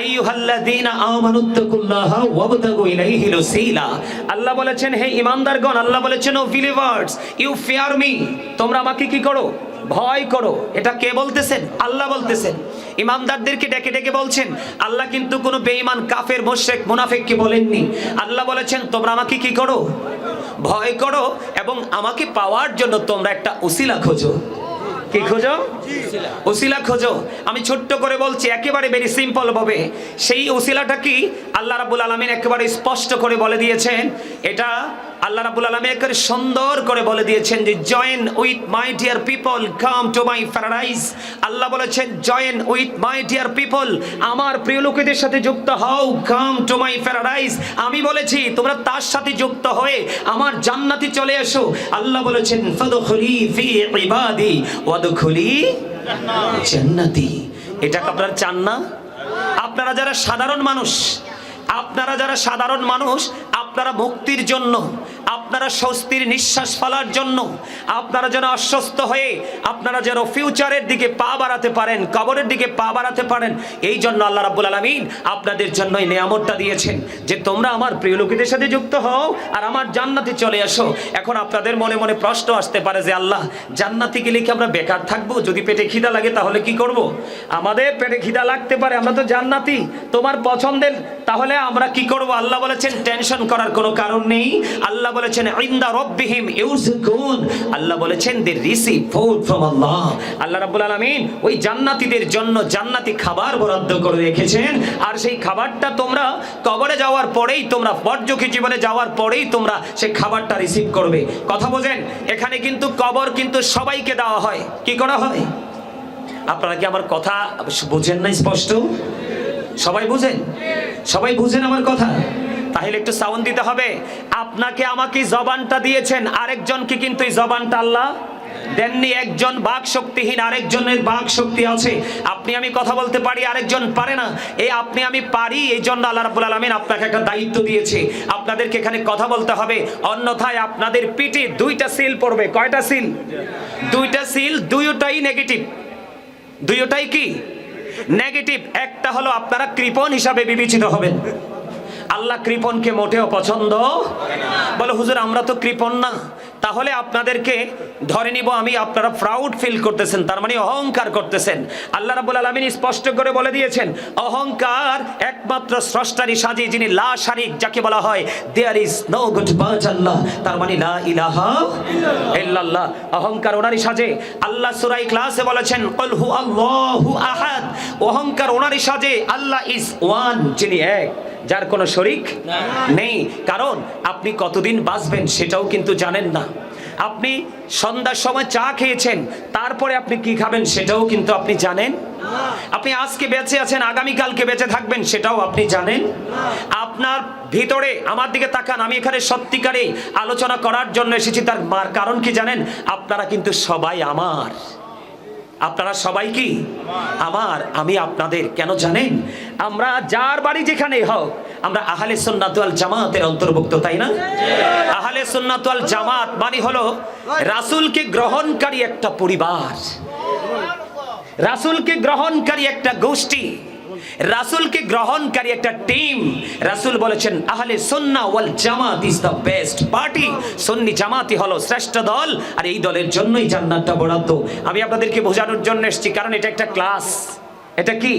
আইয়ুহাল্লাযীনা আমানুত্তাকুল্লাহা ওয়াবতাগু ইলাইহিল ওসিলা আল্লাহ বলেছেন, হে ঈমানদারগণ আল্লাহ বলেছেন, O believers you fear me তোমরা আমাকে কি করো? ভয় করো। এটা কে বলতেছেন? আল্লাহ বলতেছেন। ইমানদারদেরকে ডেকে ডেকে বলছেন, আল্লাহ কিন্তু কোনো বেঈমান, কাফের, মোশরেক, মুনাফিককে বলেননি। আল্লাহ বলেছেন, তোমরা আমাকে কি করো? ভয় করো এবং আমাকে পাওয়ার জন্য তোমরা একটা উসিলা খোঁজো। কি খোঁজো? ওসিলা খোঁজো। আমি ছোট্ট করে বলছি, একেবারে ভেরি সিম্পল ভাবে। সেই ওসিলাটা কি? আল্লাহ রাবুল আলমিন একেবারে স্পষ্ট করে বলে দিয়েছেন, এটা আল্লাহ রাবুল আলমী সুন্দর করে বলে দিয়েছেন যে join with my dear people come to my paradise Allah বলেছেন join with my dear people আমার প্রিয় লোকেদের সাথে যুক্ত হও কাম টু মাই প্যারাডাইস আমি বলেছি, তোমরা তার সাথে যুক্ত হয়ে আমার জান্নাতি চলে এসো। আল্লাহ বলেছেন, ফাদখুলি ফি ইবাদি, ওয়াদখুলি জান্নাতি। এটা আপনারা চান না আপনারা যারা সাধারণ মানুষ, আপনারা যারা সাধারণ মানুষ আপনারা মুক্তির জন্য আপনারা স্বস্তির নিঃশ্বাস ফেলার জন্য, আপনারা যেন অস্বস্ত হয়ে, আপনারা যেন ফিউচারের দিকে পা বাড়াতে পারেন, কবরের দিকে পা বাড়াতে পারেন, এই জন্য আল্লাহ রাব্বুল আলামিন আপনাদের জন্য এই নিয়ামতটা দিয়েছেন যে তোমরা আমার প্রিয় লোকেদের সাথে যুক্ত হও আর আমার জান্নাতে চলে আসো। এখন আপনাদের মনে মনে প্রশ্ন আসতে পারে যে আল্লাহ, জান্নাতে গেলে কি আমরা বেকার থাকব? যদি পেটে খিদা লাগে তাহলে কি করব? আমাদের পেটে খিদা লাগতে পারে, আমরা তো জান্নাতি। তোমার পছন্দের, তাহলে আমরা কি করব? আল্লাহ বলেছেন টেনশন করার কোনো কারণ নেই। আল্লাহ বলেছেন, ইনদা রব্বিহিম ইউরজুকুন আল্লাহ বলেছেন they receive food from Allah Allah রাব্বুল আলামিন ওই জান্নাতীদের জন্য জান্নাতি খাবার বরাদ্দ করে রেখেছেন। আর সেই খাবারটা তোমরা কবরে যাওয়ার পরেই, তোমরা পরযোগী জীবনে যাওয়ার পরেই তোমরা সেই খাবারটা রিসিভ করবে। কথা বোঝেন, এখানে কিন্তু কবর কিন্তু সবাইকে দেওয়া হয়। কি করা হয়? আপনারা কি আমার কথা বুঝেন না স্পষ্ট? সবাই বুঝেন? সবাই বুঝেন আমার কথা? তাহলে একটু সাউন্ড দিতে হবে। আপনাকে আমাকে জবানটা দিয়েছেন, আরেকজনকে কিন্তু এই জবানটা আল্লাহ দেননি। একজন বাক শক্তিহীন আরেকজনের বাক শক্তি আছে। আপনি আমি কথা বলতে পারি, আরেকজন পারে না। এই আপনি আমি পারি, এই জন্য আল্লাহ রাব্বুল আলামিন আপনাকে একটা দায়িত্ব দিয়েছে। আপনাদেরকে এখানে কথা বলতে হবে। অন্যথায় আপনাদের পিঠে দুইটা সিল পড়বে। কয়টা সিল দুইটা সিল দুইটাই নেগেটিভ দুইটাই কি? নেগেটিভ একটা হলো আপনারা কৃপণ হিসাবে বিবেচিত হবেন। আল্লাহ কৃপণকে মোটেও পছন্দ বলে, হুজুর, আমরা তো কৃপণ না। তাহলে আপনাদেরকে ধরে নিব আমি, আপনারা প্রাউড ফিল করতেছেন, তার মানে অহংকার করতেছেন। আল্লাহ রাবুল আলমিন স্পষ্ট করে বলে দিয়েছেন, অহংকার একমাত্র স্রষ্টারই সাজে যিনি লা শারিক, যাকে বলা হয় there is no good but Allah তার মানে লা ইলাহা ইল্লাল্লাহ। অহংকার ওনারই সাজে আল্লাহ সুরাই ক্লাসে বলেছেন, কল হু আল্লাহু আহাদ। অহংকার ওনারই সাজে আল্লাহ ইজ ওয়ান যিনি এক। যার কোনো শরিক নেই। কারণ আপনি কতদিন বাঁচবেন সেটাও কিন্তু জানেন না। আপনি সন্ধ্যার সময় চা খেয়েছেন, তারপরে আপনি কি খাবেন সেটাও কিন্তু আপনি জানেন। আপনি আজকে বেঁচে আছেন, আগামীকালকে বেঁচে থাকবেন সেটাও আপনি জানেন। আপনার ভিতরে আমার দিকে তাকান, আমি এখানে সত্যিকারে আলোচনা করার জন্য এসেছি, তার মার কারণ কি জানেন? আপনারা কিন্তু সবাই আমার। আপনারা সবাই কি? আমার আমি আপনাদের কেন জানেন? আমরা যার বাড়ি যেখানে হোক, আমরা আহলে সুন্নাতুল জামাতের অন্তর্ভুক্ত, তাই না? আহলে সুন্নাতুল জামাত মানে হলো রাসূলকে গ্রহণকারী একটা পরিবার। রাসূলকে গ্রহণকারী একটা গোষ্ঠী। রাসূলকে গ্রহণকারী একটা টিম। রাসূল বলেছেন আহলে সুন্নাহ ওয়াল জামাত ইজ দ্য বেস্ট পার্টি সুন্নি জামাতি হলো শ্রেষ্ঠ দল আর এই দলের জন্যই জান্নাতটা বরাদ্দ। আমি আপনাদেরকে বোঝানোর জন্য এসেছি কারণ এটা একটা ক্লাস। এটা কি?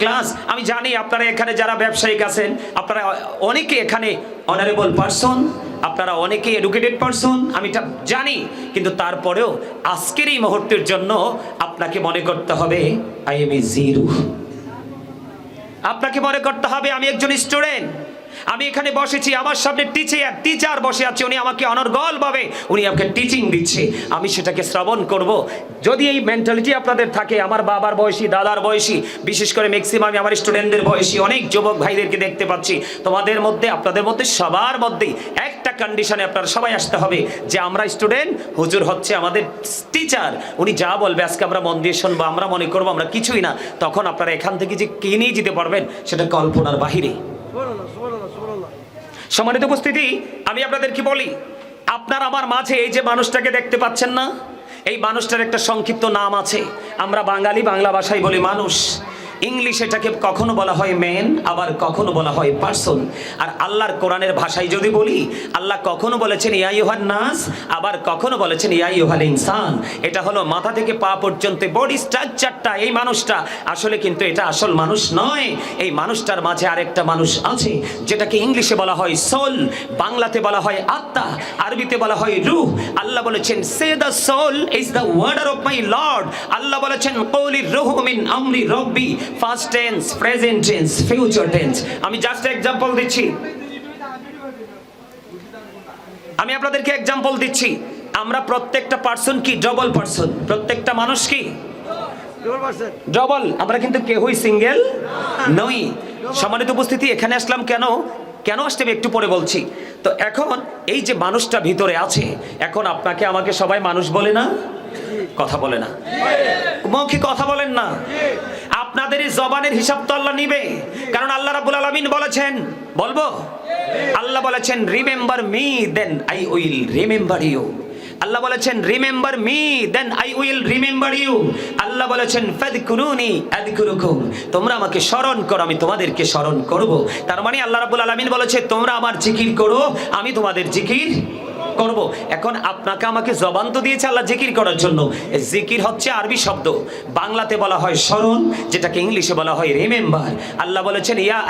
ক্লাস। আমি জানি আপনারা এখানে যারা ব্যবসায়িক আছেন আপনারা অনেকে এখানে অনারেবল পারসন আপনারা অনেকে এডুকেটেড পারসন আমি এটা জানি। কিন্তু তারপরেও আজকের এই মুহূর্তের জন্য আপনাকে মনে করতে হবে আই এম এ জিরো আপনাকে মনে করতে হবে আমি একজন স্টুডেন্ট। আমি এখানে বসেছি, আমার সামনে টিচার টিচার বসে আছে, উনি আমাকে অনর্গল ভাবে, উনি আমাকে টিচিং দিচ্ছে। আমি সেটাকে শ্রবণ করব। যদি এই মেন্টালিটি আপনাদের থাকে, আমার বাবার বয়সী, দাদার বয়সী, বিশেষ করে ম্যাক্সিমাম আমার স্টুডেন্টদের বয়সী, অনেক যুবক ভাইদেরকে দেখতে পাচ্ছি, তোমাদের মধ্যে, আপনাদের মধ্যে সবার মধ্যেই একটা কন্ডিশনে আপনারা সবাই আসতে হবে, যে আমরা স্টুডেন্ট হুজুর হচ্ছে আমাদের টিচার উনি যা বলবে, আজকে আমরা মন দিয়ে শুনব, আমরা মনে করব, আমরা কিছুই না। তখন আপনারা এখান থেকে যে কে নিয়ে যেতে পারবেন, সেটা কল্পনার বাহিরে। সম্মানিত উপস্থিতি, আমি আপনাদের কি বলি? আপনার আমার মাঝে এই যে মানুষটাকে দেখতে পাচ্ছেন না, এই মানুষটার একটা সংক্ষিপ্ত নাম আছে। আমরা বাঙালি বাংলা ভাষায় বলি মানুষ। ইংলিশ এটাকে কখনো বলা হয় ম্যান আবার কখনো বলা হয় পার্সন আর আল্লাহর কোরআনের ভাষায় যদি বলি, আল্লাহ কখনো বলেছেন, ইয়া ইউহান নাস আবার কখনো বলেছেন, ইয়া ইউহাল ইনসান এটা হলো মাথা থেকে পা পর্যন্ত বডি স্ট্রাকচারটা এই মানুষটা। আসলে কিন্তু এটা আসল মানুষ নয়। এই মানুষটার মাঝে আরেকটা মানুষ আছে, যেটাকে ইংলিশে বলা হয় সোল বাংলাতে বলা হয় আত্মা, আরবিতে বলা হয় রূহ। আল্লাহ বলেছেন say the soul is the order of my lord Allah বলেছেন কৌলি রুহ মিন আমরি রব্বি first tense present tense future tense আমি জাস্ট এক্সাম্পল দিচ্ছি। আমি আপনাদেরকে এক্সাম্পল দিচ্ছি। আমরা প্রত্যেকটা পার্সন কি? ডবল পার্সন প্রত্যেকটা মানুষ কি? ডবল আমরা কিন্তু কেউই সিঙ্গেল নই। সম্মানিত উপস্থিতি এখানে আসলাম কেন? কেন আসতে আমি একটু পরে বলছি। তো এখন এই যে মানুষটা ভিতরে আছে এখন আপনাকে আমাকে সবাই মানুষ বলে না? কথা বলে না। মুখে কথা বলেন না। আপনাদের জবানের হিসাব তো আল্লাহ নিবে। কারণ আল্লাহ রাব্বুল আলামিন বলেছেন, বলব? আল্লাহ বলেছেন, remember me then I will remember you. Allah বলেছেন, remember me then I will remember you. Allah বলেছেন, ফাদকুরুনি আযকুরুকুম তোমরা আমাকে স্মরণ করো, আমি তোমাদেরকে স্মরণ করব। তার মানে আল্লাহ রাব্বুল আলামিন বলেছে, তোমরা আমার জিকির করো, আমি তোমাদের জিকির করব। এখন আপনাকে আমাকে জবান তো দিয়েছে আল্লাহ জিকির করার জন্য। জিকির হচ্ছে আরবি শব্দ। বাংলাতে বলা হয় স্মরণ, যেটাকে ইংলিশে বলা হয় রিমেম্বার আল্লাহ বলেছেন, ইয়া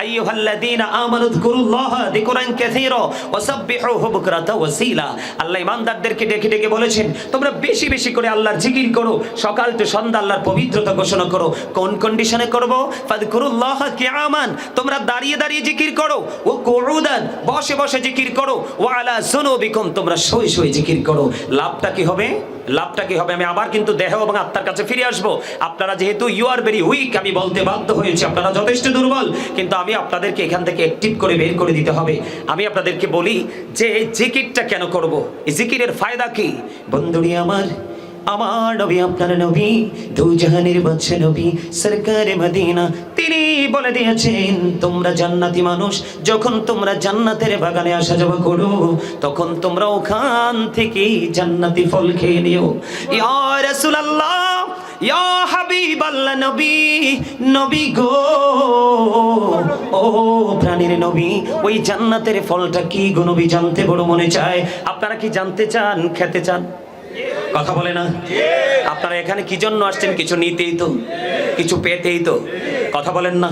যিকরান কাসীরা ওয়াসাব্বিহুহু বুকরাতা ওয়াসীলা। আল্লাহ ইমানদারদেরকে ডেকে ডেকে বলেছেন, তোমরা বেশি বেশি করে আল্লাহর জিকির করো। সকাল থেকে সন্ধ্যা আল্লাহর পবিত্রতা ঘোষণা করো। কোন কন্ডিশনে করব? ফাযকুরুল্লাহা কিয়ামান। তোমরা দাঁড়িয়ে দাঁড়িয়ে জিকির করো। ও কুউদান, বসে বসে জিকির করো। ওয়া আলা যুনুবিকুম, তোমরা শুয়ে সই জিকির করো। লাভটা কি হবে? লাভটা কি হবে? আমি আবার কিন্তু দেহ এবং আত্মার কাছে ফিরে আসব। আপনারা যেহেতু ইউ আর ভেরি উইক আমি বলতে বাধ্য হয়েছি। আপনারা যথেষ্ট দুর্বল। কিন্তু আমি আপনাদেরকে এখান থেকে অ্যাক্টিভ করে বের করে দিতে হবে। আমি আপনাদেরকে বলি যে এই জিকিরটা কেন করব? এই জিকিরের ফায়দা কি? বন্ধুরি আমার আমার নবী, আপনার নবী দু জাহানের নবী, সরকার মদিনা, তিনি বলে দিয়েছেন, তোমরা জান্নাতি মানুষ, যখন তোমরা জান্নাতের বাগানে আসা যাওয়া করো, তখন তোমরা ওখান থেকে জান্নাতি ফল খেয়ে নিও। ইয়া ইয়া নবী নবী গো, ও প্রাণীর নবী, ওই জান্নাতের ফলটা কি গো নবী জানতে বড় মনে চায়? আপনারা কি জানতে চান, খেতে চান? কথা বলে না? আপনারা এখানে কি জন্য আসছেন? কিছু নিতেই তো, কিছু পেতেই তো। কথা বলেন না।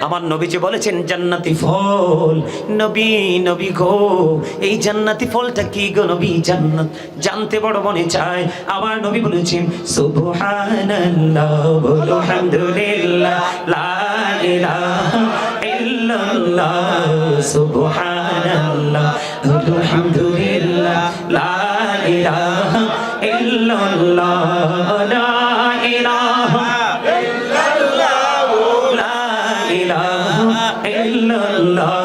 আমার নবীজি বলেছেন, জান্নাতি ফল, নবী নবী গো, এই জান্নাতি ফলটা কি গো নবী? জান্নাত, জানতে বড় মনে চায়। আমার নবী বলেছেন, সুবহানাল্লাহ, বলো আলহামদুলিল্লাহ লা ইলাহা ইল্লাল্লাহ, সুবহানাল্লাহ আলহামদুলিল্লাহ লা ইলাহা ইল্লাল্লাহ লা ইলাহা লা ইলাহা ইল্লাল্লাহ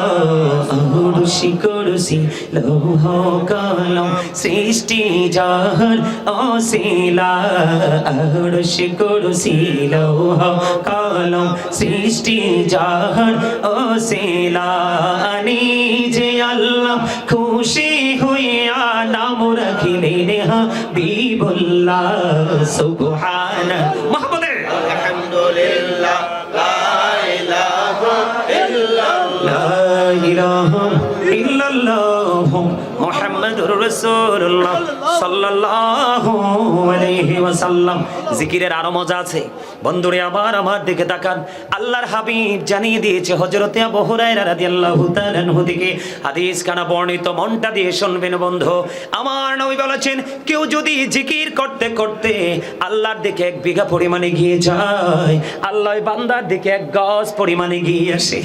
আরশি কুরসি লৌহ কলম সৃষ্টি জাহান অশিলা, আরশি কুরসি লৌহ কলম সৃষ্টি জাহান অশিলা। নিজে আল্লাহ খুশি হইয়া নাম রাখিলেন হাবিবুল্লাহ, সুবহান। মোহাম্মদের মুহাম্মাদুর সাল্লাল্লাহু জিকিরের আরও মজা আছে। বন্ধুরে আবার আমার দিকে তাকান। আল্লাহর হাবিব জানিয়ে দিয়েছে রাদিয়াল্লাহু তাআলা থেকে হাদিস কানা বর্ণিত মনটা দিয়ে শুনবেন বন্ধু। আমার নবী বলেছেন কেউ যদি জিকির করতে করতে আল্লাহর দিকে এক বিঘা পরিমাণে গিয়ে যায় আল্লাহ বান্দার দিকে এক গজ পরিমাণে গিয়ে আসে।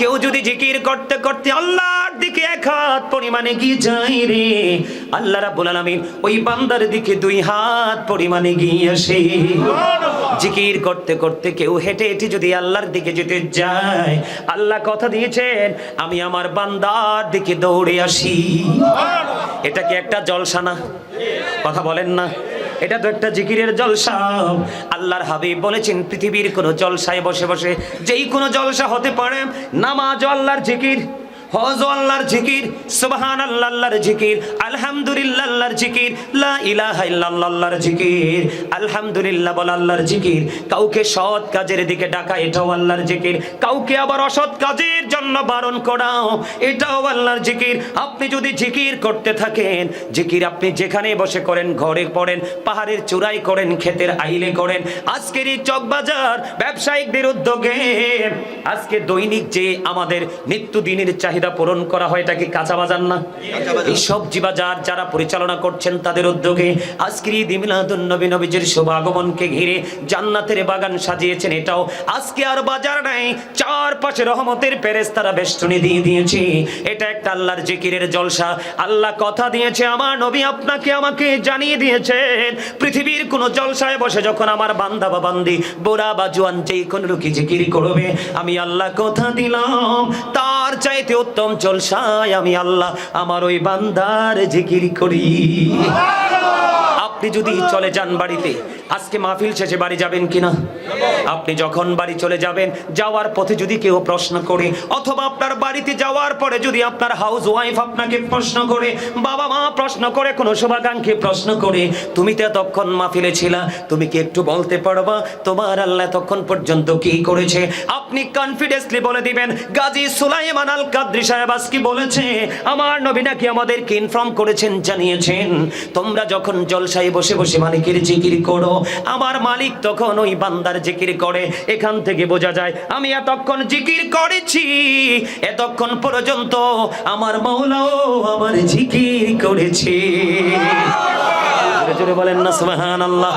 কেউ যদি জিকির করতে করতে আল্লাহর দিকে এক হাত পরিমাণে গিয়ে যায় রে আল্লাহ রাব্বুল আলামিন ওই বান্দার দিকে দুই হাত পরিমাণে গিয়ে আসে। জিকির করতে করতে কেউ হেঁটে হেঁটে যদি আল্লাহর দিকে যেতে যায় আল্লাহ কথা দিয়েছেন আমি আমার বান্দার দিকে দৌড়ে আসি। এটা কি একটা জলসা না কথা বলেন না। এটা তো একটা জিকিরের জলসা। আল্লাহর হাবিব বলেছেন পৃথিবীর কোন জলসায় বসে বসে যেই কোনো জলসা হতে পারে নামাজ আল্লাহর জিকির। হজ আল্লাহর জিকির সুবহান আল্লাহর জিকির আলহামদুলিল্লাহ আল্লাহর জিকির, লা ইলাহা ইল্লাল্লাহ আল্লাহর জিকির, আলহামদুলিল্লাহ বল আল্লাহর জিকির। কাউকে সৎ কাজের দিকে ডাকা, এটাও আল্লাহর জিকির। কাউকে আবার অসৎ কাজের জন্য বারণ করাও, এটাও আল্লাহর জিকির। আপনি যদি জিকির করতে থাকেন, জিকির আপনি যেখানে বসে করেন, ঘরে পড়েন, পাহাড়ের চূড়াই করেন, ক্ষেতের আইলে করেন, আজকের এই চকবাজার ব্যবসায়িকদের উদ্যোগে আজকে দৈনিক যে আমাদের নিত্যদিনের চাহিদা পূরণ করা হয় এটা কি কাঁচা বাজার না? এই সবজি বাজার যারা পরিচালনা করছেন তাদের উদ্যোগে আজকের ঈদ মিলাদুন নবী নবীজির শুভ আগমনকে ঘিরে জান্নাতের বাগান সাজিয়েছেন এটাও। আজকে আর বাজার নাই চারপাশে রহমতের পেরেস্তারা বেষ্টনী দিয়ে দিয়েছে। এটা একটা আল্লাহর জিকিরের জলসা। আল্লাহ কথা দিয়েছে আমার নবী আপনাকে আমাকে জানিয়ে দিয়েছেন পৃথিবীর কোন জলসায় বসে যখন আমার বান্দা বা বান্দি বোরা বা জোয়ান যেই কোন রুকি জিকির করবে আমি আল্লাহ কথা দিলাম। তার চাইতে উত্তম জলসায় আমি আল্লাহ আমার ওই বান্দার জিকির করি। আপনি যদি চলে যান বাড়িতে আজকে মাহফিল শেষে বাড়ি যাবেন কিনা? আপনি যখন বাড়ি চলে যাবেন, যাওয়ার পথে যদি কেউ প্রশ্ন করে, অথবা আপনার বাড়িতে যাওয়ার পরে যদি আপনার হাউস ওয়াইফ আপনাকে প্রশ্ন করে, বাবা মা প্রশ্ন করে, কোনো শুভাকাঙ্ক্ষী প্রশ্ন করে, তুমি তো এতক্ষণ মাহফিলে ছিলা, তুমি কি একটু বলতে পারবা? তোমার আল্লাহ তখন পর্যন্ত কি করেছে? আপনি কনফিডেন্সলি বলে দিবেন, গাজী সুলাইমান আল কাদ্রি সাহেব আজকে বলেছে, আমার নবী নাকি আমাদেরকে ইনফর্ম করেছেন, জানিয়েছেন, তোমরা যখন জলসায় বসে বসে মালিকের জিকির করো, আমার মালিক তখন ওই বান্দার জিকির করে এখান থেকে বোঝা যায় আমি এতক্ষণ জিকির করেছি। এতক্ষণ পর্যন্ত আমার মৌলাও আমার জিকির করেছে। জোরে বলেন না সুবহান আল্লাহ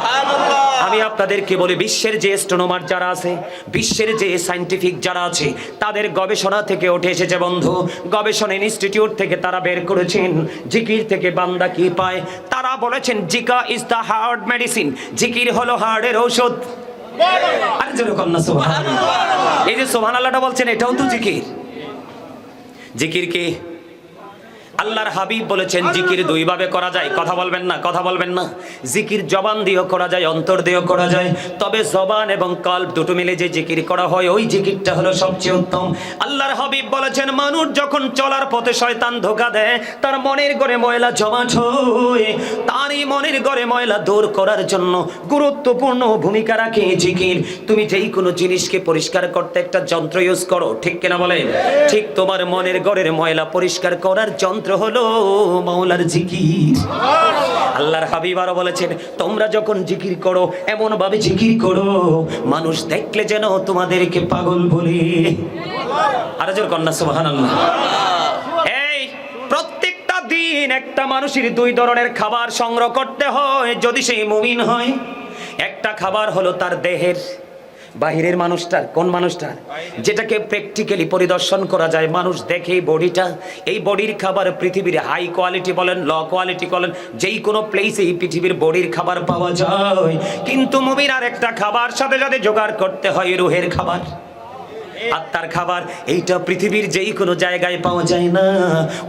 আমি আপনাদেরকে বলি বিশ্বের যে স্ট্রোনোমার যারা আছে বিশ্বের যে সায়েন্টিফিক যারা আছে তাদের গবেষণা থেকে উঠে এসেছে বন্ধু। গবেষণা ইনস্টিটিউট থেকে তারা বের করেছেন জিকির থেকে বান্দা কি পায়? তারা বলেছেন জিকা ইজ দ্য হার্ট মেডিসিন। জিকির হলো হার্টের ঔষধ। আর যেরকম না এই যে সোহান আল্লাহটা বলছেন এটাও তো জিকির। জিকির কি? আল্লাহর হাবিব বলেছেন, জিকির দুই ভাবে করা যায়। কথা বলবেন না, কথা বলবেন না। জিকির জবান দিয়েও করা যায়, অন্তর দিয়েও করা যায়। তবে জবান এবং কল্প দুটো মিলে যে জিকির করা হয়, ওই জিকিরটা হলো সবচেয়ে উত্তম। আল্লাহর হাবিব বলেছেন, মানুষ যখন চলার পথে শয়তান ধোকা দেয়, তার মনের ঘরে ময়লা জমা ছয় তারই মনের ঘরে ময়লা দূর করার জন্য গুরুত্বপূর্ণ ভূমিকা রাখে জিকির। তুমি যেই কোনো জিনিসকে পরিষ্কার করতে একটা যন্ত্র ইউজ করো, ঠিক কিনা বলেন? ঠিক তোমার মনের ঘরের ময়লা পরিষ্কার করার যন্ত্র হলো মাওলার জিকির। আল্লাহর হাবিব আরও বলেছেন, তোমরা যখন জিকির করো এমন ভাবে জিকির করো, মানুষ দেখলে যেন তোমাদেরকে পাগল বলে। আরও জোর কন্যা, সুবহানাল্লাহ। এই, প্রত্যেকটা দিন একটা মানুষের দুই ধরনের খাবার সংগ্রহ করতে হয়, যদি সেই মুমিন হয়। একটা খাবার হলো তার দেহের বাহিরের মানুষটার কোন মানুষটার যেটাকে প্র্যাকটিক্যালি পরিদর্শন করা যায়, মানুষ দেখে এই বডিটা, এই বডির খাবার পৃথিবীর হাই কোয়ালিটি বলেন ল কোয়ালিটি বলেন, যেই কোনো প্লেসে এই পৃথিবীর বডির খাবার পাওয়া যায়। কিন্তু মুমির আর একটা খাবার সাথে সাথে জোগাড় করতে হয়, রুহের খাবার। আত্মার খাবার এইটা পৃথিবীর যেই কোনো জায়গায় পাওয়া যায় না।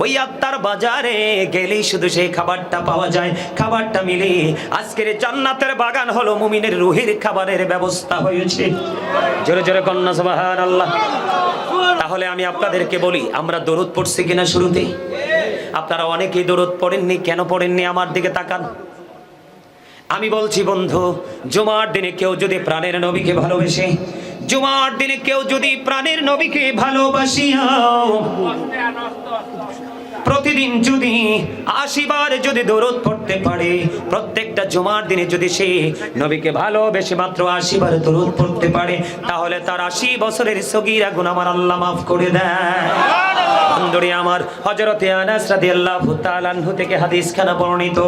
ওই আত্মার বাজারে গেলেই শুধু সেই খাবারটা পাওয়া যায়। খাবারটা মিলে আজকের জান্নাতের বাগান হলো মুমিনের রুহের খাবারের ব্যবস্থা হয়েছে। জোরে জোরে কন্যা সুবহান আল্লাহ তাহলে আমি আপনাদেরকে বলি, আমরা দরুদ পড়ছি কিনা শুরুতে আপনারা অনেকেই দরুদ পড়েননি, কেন পড়েননি আমার দিকে তাকান। আমি বলছি, বন্ধু, জুমার দিনে কেউ যদি প্রাণের নবীকে ভালোবেসে, জুমার দিনে কেউ যদি প্রাণের নবীকে ভালোবাসিয়াও প্রতিদিন যদি আশিবার যদি দরদ পড়তে পারে, প্রত্যেকটা জুমার দিনে যদি সে নবীকে ভালোবেসে মাত্র আশিবার দরদ পড়তে পারে, তাহলে তার আশি বছরের সগিরা গুণ আমার আল্লাহ মাফ করে দেয় আমার হজরতে আনাস রাদিয়াল্লাহু তাআলা আনহু থেকে হাদিস খানা বর্ণিত।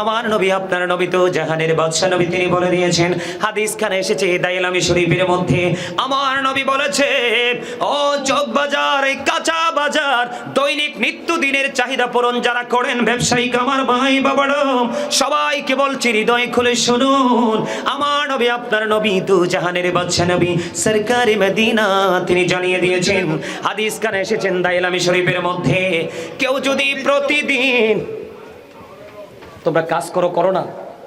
আমার নবী, আপনার নবী তো জাহানের বাদশা নবী তিনি বলে দিয়েছেন। হাদিস খানা এসেছে দাইলামি শরীফের মধ্যে। আমার নবী বলেছে ও চক বাজার কাঁচা বাজার দৈনিক নিত্য দিনের চাহিদা পূরণ যারা করেন, ব্যবসায়িক আমার ভাই বাবারম সবাইকে বলছি, হৃদয় খুলে শুনুন। আমার নবী, আপনার নবী তো জাহানের বাদশা নবী, সরকারি মদিনা, তিনি জানিয়ে দিয়েছেন, হাদিস খানে এসেছেন দাইলামি শরীফের মধ্যে, কেউ যদি প্রতিদিন, তোমরা কাজ করো করো না,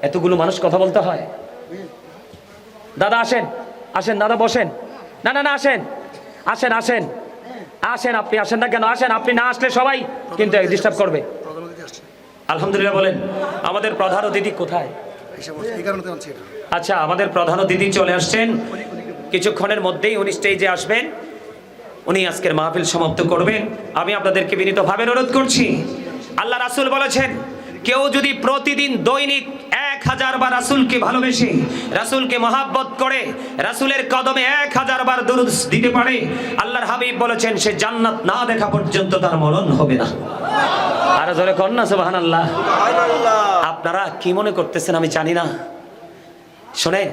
এতগুলো মানুষ কথা বলতে হয়। দাদা আসেন আসেন, দাদা বসেন। না না না, আসেন আসেন আসেন। আসেন আপনি আসেন না কেন? আসেন আপনি না আসলে সবাই কিন্তু ডিস্টার্ব করবে। আলহামদুলিল্লাহ বলেন আমাদের প্রধান অতিথি কোথায়? আচ্ছা আমাদের প্রধান অতিথি চলে আসছেন। কিছুক্ষণের মধ্যেই উনি স্টেজে আসবেন। উনি আজকের মাহফিল সমাপ্ত করবেন। আমি আপনাদেরকে বিনীতভাবে অনুরোধ করছি আল্লাহ রাসুল বলেছেন কেউ যদি প্রতিদিন দৈনিক এক হাজার বার রাসূলকে ভালোবেসে, রাসূলকে মহাব্বত করে, রাসূলের কদমে এক হাজার বার দুরুদ দিতে পারে। আল্লাহর হাবিব বলেছেন, সে জান্নাত না দেখা পর্যন্ত তার মরণ হবে না। আর জোরে কন্যা সুবহানাল্লাহ। আপনারা কি মনে করতেছেন আমি জানি না। শোনেন,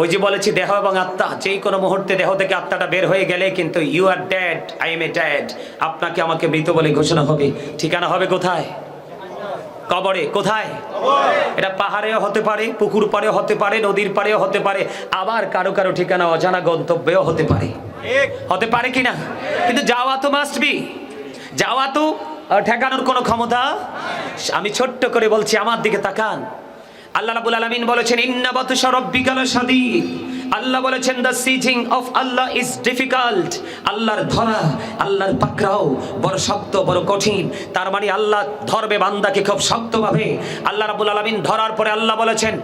ওই যে বলেছি দেহ এবং আত্মা, যেই কোনো মুহূর্তে দেহ থেকে আত্মাটা বের হয়ে গেলে কিন্তু you are dead I am a dead আপনাকে আমাকে মৃত বলে ঘোষণা হবে। ঠিকানা হবে কোথায়? কবরে কোথায়? এটা পাহাড়েও হতে পারে পুকুর পাড়েও হতে পারে নদীর পাড়েও হতে পারে আবার কারও কারও ঠিকানা অজানা গন্তব্যেও হতে পারে। হতে পারে কিনা? কিন্তু যাওয়া তো মাস্ট বি যাওয়া তো ঠেকানোর কোনো ক্ষমতা? আমি ছোট্ট করে বলছি আমার দিকে তাকান। আল্লাহ রাব্বুল আলামিন বলেছেন ইন্নাবত সরব বিকাল লাশাদীদ আল্লাহ বলেছেন the seizing of Allah is difficult আল্লাহর ধরা, আল্লাহর পাকড়াও বড় শক্ত, বড় কঠিন। তার মানে আল্লাহ ধরবে বান্দাকে খুব শক্তভাবে। আল্লাহ রাব্বুল আলামিন ধরার পরে আল্লাহ বলেছেন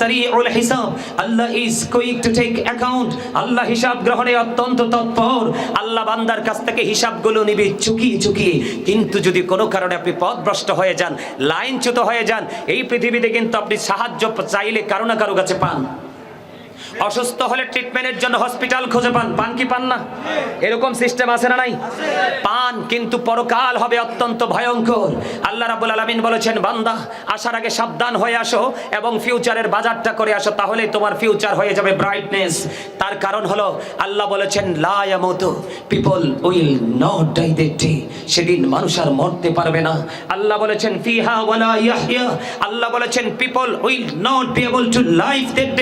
সারিউল হিসাব। Allah is quick to take account Allah হিসাব গ্রহণে অত্যন্ত তৎপর। আল্লাহ বান্দার কাছ থেকে হিসাবগুলো নিবে চুকিয়ে চুকিয়ে। কিন্তু যদি কোনো কারণে আপনি পথভ্রষ্ট হয়ে যান, লাইনচ্যুত হয়ে যান, এই পৃথিবীতে কিন্তু আপনি সাহায্য চাইলে কারও না কারও কাছে পান। অসুস্থ হলে ট্রিটমেন্টের জন্য হসপিটাল খুঁজে পান। পান কি পান না? এরকম সিস্টেম আছে না নাই? পান কিন্তু পরকাল হবে অত্যন্ত ভয়ঙ্কর। আল্লাহ রাবুল আলমিন বলেছেন, বান্দা, আসার আগে সাবধান হয়ে আসো এবং ফিউচারের বাজারটা করে আসো তাহলে তোমার ফিউচার হয়ে যাবে ব্রাইটনেস তার কারণ হলো, আল্লাহ বলেছেন লায়ামতো people will not die day সেদিন মানুষ আর মরতে পারবে না। আল্লাহ বলেছেন, ফিহা ওয়ালা ইয়াহইয়া। আল্লাহ বলেছেন people will not be able to life that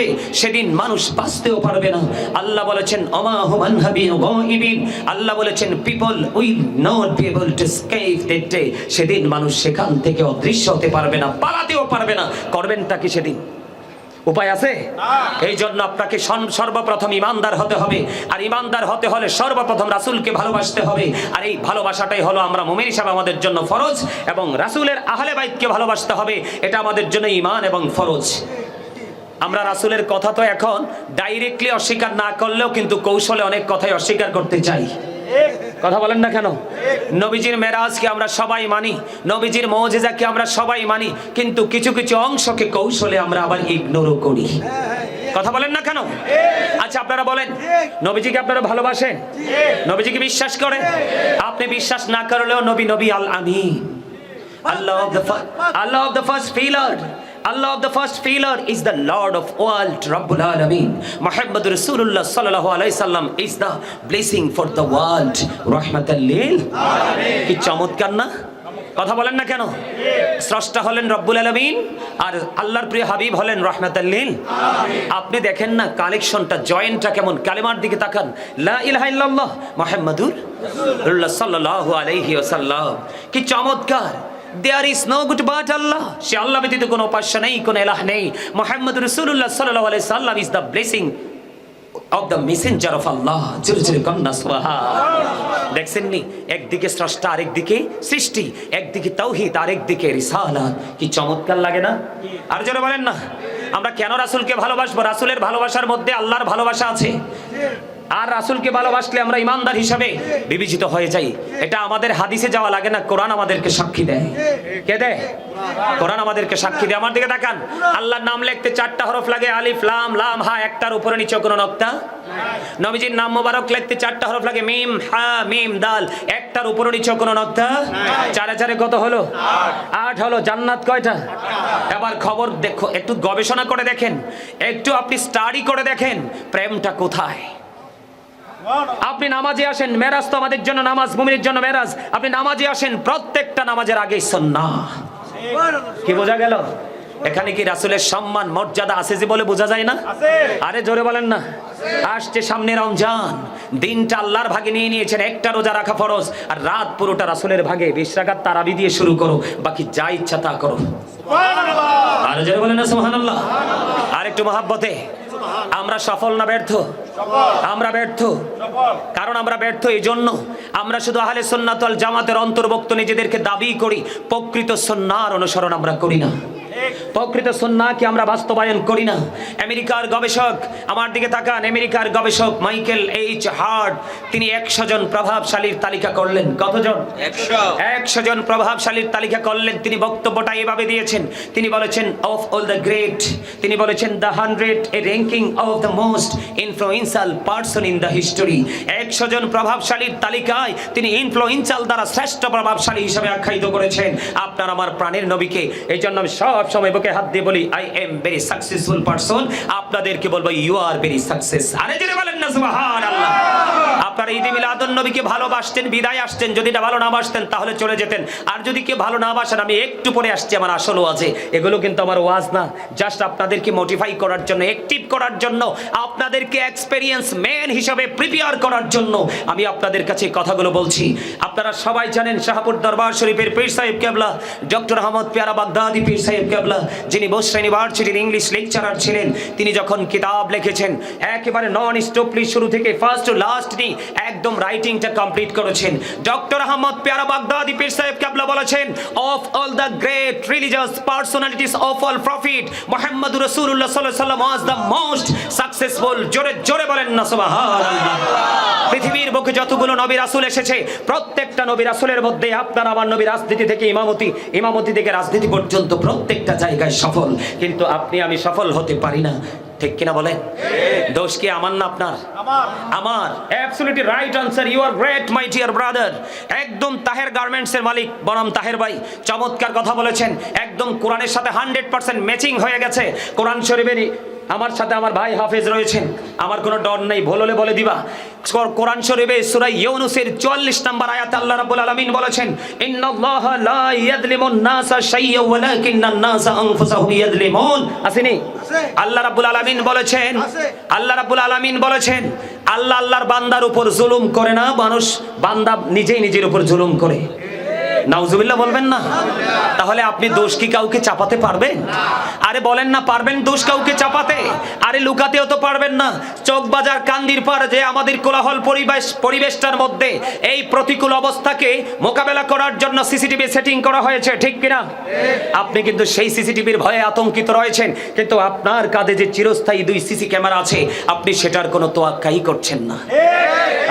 সেদিন মানুষ বাঁচতেও পারবে না। আল্লাহ বলেছেন অমা হুমান হাবি গাইবিন আল্লাহ বলেছেন people will not be able to escape that সেদিন মানুষ সেখান থেকে অদৃশ্য হতে পারবে না পালাতেও পারবে না। করবেনটা কি সেদিন? উপায় আছে? এই জন্য আপনাকে সর্বপ্রথম ইমানদার হতে হবে। আর ইমানদার হতে হলে সর্বপ্রথম রাসূলকে ভালোবাসতে হবে। আর এই ভালোবাসাটাই হলো আমরা মুমিন হিসাবে আমাদের জন্য ফরজ এবং রাসূলের আহলে বাইতকে ভালোবাসতে হবে। এটা আমাদের জন্য ইমান এবং ফরজ। আমরা রাসূলের কথা তো এখন ডাইরেক্টলি অস্বীকার না করলেও কিন্তু কৌশলে অনেক কথাই অস্বীকার করতে চাই। কথা বলেন না কেন? নবীজির মেরাজকে আমরা সবাই মানি নবীজির মৌজেজাকে আমরা সবাই মানি কিন্তু কিছু কিছু অংশকে কৌশলে আমরা আবার ইগনোরও করি। কথা বলেন না কেন? আচ্ছা আপনারা বলেন নবীজিকে আপনারা ভালোবাসেন? নবীজিকে বিশ্বাস করেন? আপনি বিশ্বাস না করলেও নবী নবী আল আমি the first, Allah of the first pillar. Allah of the first pillar is the Lord of world, Rabbul Alameen. Muhammad Rasulullah sallallahu alayhi sallam is the blessing for the world. Rahmatan lil. কি চমৎকার না? কথা বলেন না কেন? স্রষ্টা হলেন রব্বুল আলমিন আর আল্লাহর প্রিয় হাবিব হলেন রহমাতাল্লিল আপনি দেখেন না কালেকশনটা জয়েন্টটা কেমন? কালেমার দিকে তাকান। লা ইলাহা ইল্লাল্লাহ মুহাম্মাদুর রাসূলুল্লাহ সাল্লাল্লাহু আলাইহি ওয়াসাল্লাম। কি চমৎকার! There is no good but Allah সে আল্লাহ ব্যতীত কোনো উপাস্য নেই, কোনো এলাহ নেই। মোহাম্মদ রসুল্লাহ সাল্লাহ আলাই সাল্লাম is the blessing of the messenger of Allah জোরে জোরে কন্যা সোহা দেখছেন নি? একদিকে স্রষ্টা, আরেকদিকে সৃষ্টি, একদিকে তৌহিদ আরেকদিকে রিসালাত। কি চমৎকার লাগে না? আর জোরে বলেন না। আমরা কেন রাসুলকে ভালোবাসবো? রাসুলের ভালোবাসার মধ্যে আল্লাহর ভালোবাসা আছে। আর রাসুলকে ভালোবাসলে আমরা ইমানদার হিসাবে বিবেচিত হয়ে যাই। এটা আমাদের হাদিসে যাওয়া লাগে না, কোরআন আমাদেরকে সাক্ষী দেয়। কে দেয়? কোরআন আমাদেরকে সাক্ষী দেয়। আমার দিকে তাকান। আল্লাহর নাম লিখতে চারটা হরফ লাগে, আলিফ, লাম লাম, হা, একটার উপরে নিচে কোনো নক্তা? নবীজির নাম মোবারক লিখতে চারটা হরফ লাগে, মিম, হা, মিম, দাল, একটার উপরে নিচে কোনো নক্তা? চারে চারে কত হলো? আট হলো। জান্নাত কয়টা? এবার খবর দেখো, একটু গবেষণা করে দেখেন। একটু আপনি স্টাডি করে দেখেন, প্রেমটা কোথায়? আপনি নামাজে আসেন মেরাজ তো আমাদের জন্য নামাজ মুমিনের জন্য মেরাজ। আপনি নামাজে আসেন প্রত্যেকটা নামাজের আগে সন্না কি বোঝা গেল? এখানে কি রাসুলের সম্মান মর্যাদা আছে যে বলে বোঝা যায় না? আরে জোরে বলেন না। আসছে সামনে রমজান। দিনটা আল্লাহর ভাগে নিয়ে নিয়েছেন একটা রোজা রাখা ফরজ। আর রাত পুরোটা রাসুলের ভাগে। বিশ রাকাত তারাবি দিয়ে শুরু করো বাকি যা ইচ্ছা তা করো। আর জোরে বলেন না সুবহানাল্লাহ। আর একটু মহাব্বতে। আমরা সফল না ব্যর্থ? আমরা ব্যর্থ। কারণ আমরা ব্যর্থ এই জন্য আমরা শুধু আহলে সন্ন্যাতল জামাতের অন্তর্ভুক্ত নিজেদেরকে দাবি করি প্রকৃত সন্ন্যার অনুসরণ আমরা করি না। প্রকৃত সন্নাকে আমরা বাস্তবায়ন করি না। আমেরিকার গবেষক আমার দিকে তাকান আমেরিকার গবেষক মাইকেল এইচ হার্ড তিনি একশো জন প্রভাবশালীর তালিকা করলেন। কতজন? একশো। একশো জন প্রভাবশালীর তালিকা করলেন। তিনি বক্তব্যটা এভাবে দিয়েছেন। তিনি বলেছেন অফ অল দ্য গ্রেট তিনি বলেছেন the hundred a ranking of the most influential person in the history একশো জন প্রভাবশালীর তালিকায় তিনি ইনফ্লুয়েন্সাল দ্বারা শ্রেষ্ঠ প্রভাবশালী হিসেবে আখ্যায়িত করেছেন। আপনার আমার প্রাণের নবীকে। এই জন্য আমি সব সময় বুকে হাত দিয়ে বলি I am very successful person আপনাদেরকে বলব ইউ আর ভেরি সাকসেস আরে যদি বলেন না, সুবহানাল্লাহ। আপনারা ঈদে মিলাদুন নবীকে ভালোবাসতেন, বিদায় আসতেন, যদি এটা ভালো না বাসতেন, তাহলে চলে যেতেন। আর যদি কেউ ভালো না বাসেন, আমি একটু পরে আসছি আমার আসল ওয়াজে। এগুলো কিন্তু আমার ওয়াজ না জাস্ট আপনাদেরকে মোটিফাই করার জন্য অ্যাক্টিভ করার জন্য, আপনাদেরকে এক্সপেরিয়েন্স ম্যান হিসাবে প্রিপেয়ার করার জন্য আমি আপনাদের কাছে কথাগুলো বলছি। আপনারা সবাই জানেন শাহপুর দরবার শরীফের পীর সাহেব কেবলা ডক্টর আহমদ পেয়ারা বাগদাদি পীর সাহেব কেবলা যিনি বসরা ইউনিভার্সিটির ইংলিশ লেকচারার ছিলেন, তিনি যখন কিতাব লিখেছেন, একেবারে নন স্টপলি শুরু থেকে ফার্স্ট টু লাস্ট নি একদম রাইটিংটা কমপ্লিট করেছেন। ডক্টর আহমদ পেয়ারা বাগদাদি পীর সাহেব কেবলা বলেছেন of all the great religious personalities of all prophet Muhammad রাসূলুল্লাহ সাল্লাল্লাহু আলাইহি ওয়াসাল্লাম ওয়াজ দ্য মোস্ট সাকসেসফুল জোরে জোরে বলেন না, সুবহানাল্লাহ। পৃথিবীর বুকে যতগুলো নবী রাসূল এসেছে প্রত্যেকটা নবী রাসূলের মধ্যে আপনার, আমার নবী রাজনীতি থেকে ইমামতি ইমামতি থেকে রাজনীতি পর্যন্ত প্রত্যেকটা জায়গায় সফল। কিন্তু আপনি, আমি সফল হতে পারি না। ঠিক কিনা বলেন? দোষ কি আমার না আপনার? আমার। Absolutely right answer you are great my dear brother একদম তাহের গার্মেন্টস এর মালিক, বনাম তাহের ভাই। চমৎকার কথা বলেছেন। একদম কোরআনের সাথে হান্ড্রেড পার্সেন্ট ম্যাচিং হয়ে গেছে। কোরআন শরীফেরই আমার সাথে আমার ভাই হাফেজ রয়েছেন। আমার কোনো ডর নেই ভুল হলে বলে দিবা। কোরআন শরীফে সূরা ইউনুসের 44 নম্বর আয়াত আল্লাহ রাব্বুল আলামিন বলেছেন ইন্নাল্লাহা লা ইয়াযলিমুন নাসা শাইয়্যান ওয়ালাকিন্নান নাসা আনফুসাহুম ইয়াযলিমুন। আসেনি আল্লাহ রাব্বুল আলামিন বলেছেন আল্লাহ রাব্বুল আলামিন বলেছেন আল্লাহ আল্লাহর বান্দার উপর জুলুম করে না মানুষ বান্দা নিজেই নিজের উপর জুলুম করে। নাউজুবিল্লাহ বলবেন না? তাহলে আপনি দোষ কি কাউকে চাপাতে পারবেন? আরে বলেন না, পারবেন দোষ কাউকে চাপাতে? আরে লুকাতেও তো পারবেন না। চোখ বাজার কান্দির পার যে আমাদের কোলাহল পরিবেশ পরিবেশটার মধ্যে এই প্রতিকূল অবস্থাকে মোকাবেলা করার জন্য সিসিটিভি সেটিং করা হয়েছে, ঠিক কিনা? আপনি কিন্তু সেই সিসিটিভির ভয়ে আতঙ্কিত রয়েছেন। কিন্তু আপনার কাঁধে যে চিরস্থায়ী দুই সিসি ক্যামেরা আছে, আপনি সেটার কোনো তোয়াক্কাই করছেন না।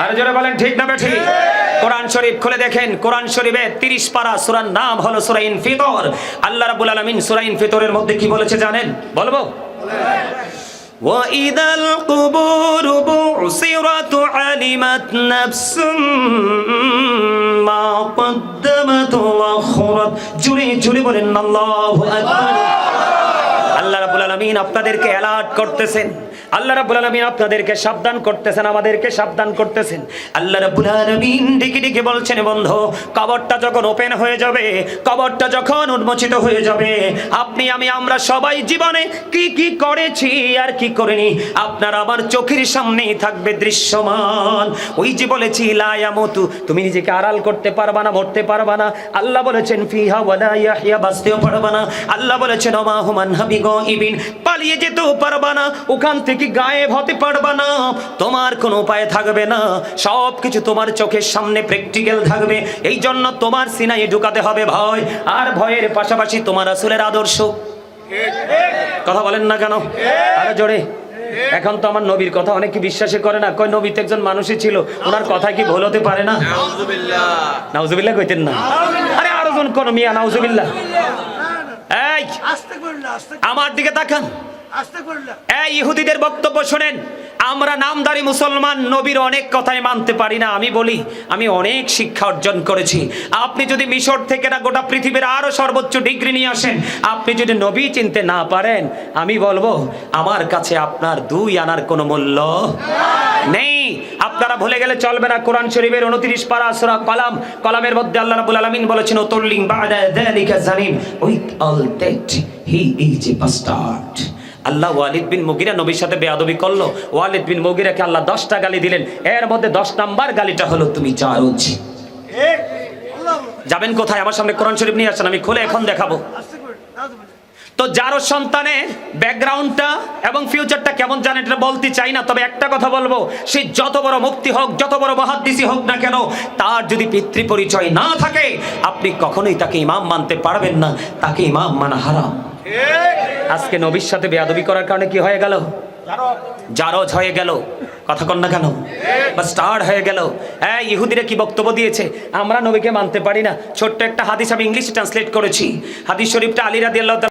আর জোরে বলেন, ঠিক না ঠিক কোরআন শরীফ খুলে দেখেন, কোরআন শরীফে 30 পারা সূরার নাম হলো সূরা ইনফিতর আল্লাহ রাব্বুল আলামিন সূরা ইনফিতরের মধ্যে কি বলেছে জানেন বলবো وإذا القبور بعثرت علمت نفس ما قدمت وأخرت জুড়ে জুড়ে বলেন আল্লাহু আকবার আল্লাহ রাব্বুল আলামিন আপনাদেরকে অ্যালার্ট করতেছেন আল্লাহ রাব্বুল আলামিন আপনাদেরকে সাবধান করতেছেন, আমাদেরকে সাবধান করতেছেন। আল্লাহ রাব্বুল আলামিন ডেকে ডেকে বলছেন বন্ধু, কবরটা যখন ওপেন হয়ে যাবে, কবরটা যখন উন্মোচিত হয়ে যাবে, আপনি, আমি, আমরা সবাই জীবনে কি কি করেছি আর কি করিনি? আপনার আমার চোখের সামনেই থাকবে দৃশ্যমান। ওই যে বলেছি লায়ামতু তুমি নিজেকে আড়াল করতে পারবা না, মরতে পারবা না। আল্লাহ বলেছেন, ফিহা ওয়ালা ইয়াহিয়া বাঁচতেও পারবা না। আল্লাহ বলেছেন, ওমা হুমান হাবি ইবিন, পালিয়ে যেতেও পারবা না। ওখান থেকে গায়েব হতে পারবা না তোমার কোনো উপায় থাকবে না সব কিছু তোমার চোখের সামনে প্র্যাকটিক্যাল থাকবে এই জন্য তোমার সিনাই ঢুকাতে হবে ভয় আর ভয়ের পাশাপাশি তোমার আসলের আদর্শ কথা বলেন না কেন আরে জোরে এখন তো আমার নবীর কথা অনেকে বিশ্বাসই করে না কয় নবী তো একজন মানুষই ছিল ওনার কথা কি ভুল হতে পারে না নাউজুবিল্লাহ নাউজুবিল্লাহ কইতেন না আরে আরও জন কোন মিয়া নাউজুবিল্লাহ এই আস্তে করলে আস্তে আমার দিকে তাকান ইহুদিদের বক্তব্য শোনেন, আমরা নামদারি মুসলমান নবীর অনেক কথাই মানতে পারি না, আমি বলি, আমি অনেক শিক্ষা অর্জন করেছি। আপনি যদি মিশর থেকে না গোটা পৃথিবীর আরও সর্বোচ্চ ডিগ্রি নিয়ে আসেন, আপনি যদি নবী চিনতে না পারেন, আমি বলব, আমার কাছে আপনার দুই আনার কোনো মূল্য নেই। আপনারা ভুলে গেলে চলবে না, কোরআন শরীফের 29 পারা সূরা কলাম। কলামের মধ্যে আল্লাহ রাব্বুল আলামিন বলেছেন উতুল্লিং বাদা যালিকা জানিম, with all that he is a bastard. Allah Walid bin Mughira নবীর সাথে বেয়াদবি করল। ওয়ালিদ বিন মুগিরাকে আল্লাহ দশটা গালি দিলেন। এর মধ্যে দশ নাম্বার গালিটা হলো, তুমি জারজ যাবেন কোথায়? আমার সামনে কোরআন শরীফ নিয়ে আসছেন আমি খুলে এখন দেখাবো। তো যারও সন্তানের ব্যাকগ্রাউন্ডটা এবং ফিউচারটা কেমন জানেন এটা বলতে চাই না, তবে একটা কথা বলব, সে যত বড় মুক্তি হোক, যত বড় মহাদ্দিসি হোক না কেন, তার যদি পিতৃ পরিচয় না থাকে, আপনি কখনোই তাকে ইমাম মানতে পারবেন না। তাকে ইমাম মানা হারাম। আজকে নবীর সাথে বেয়াদবি করার কারণে কি হয়ে গেল? জারজ হয়ে গেল। কথা কন না কেন? বা স্টার হয়ে গেল। হ্যাঁ ইহুদিরা কি বক্তব্য দিয়েছে? আমরা নবীকে মানতে পারি না। ছোট্ট একটা হাদিস আমি ইংলিশে ট্রান্সলেট করেছি। হাদিস শরীফটা আলী রাদি আল্লাহ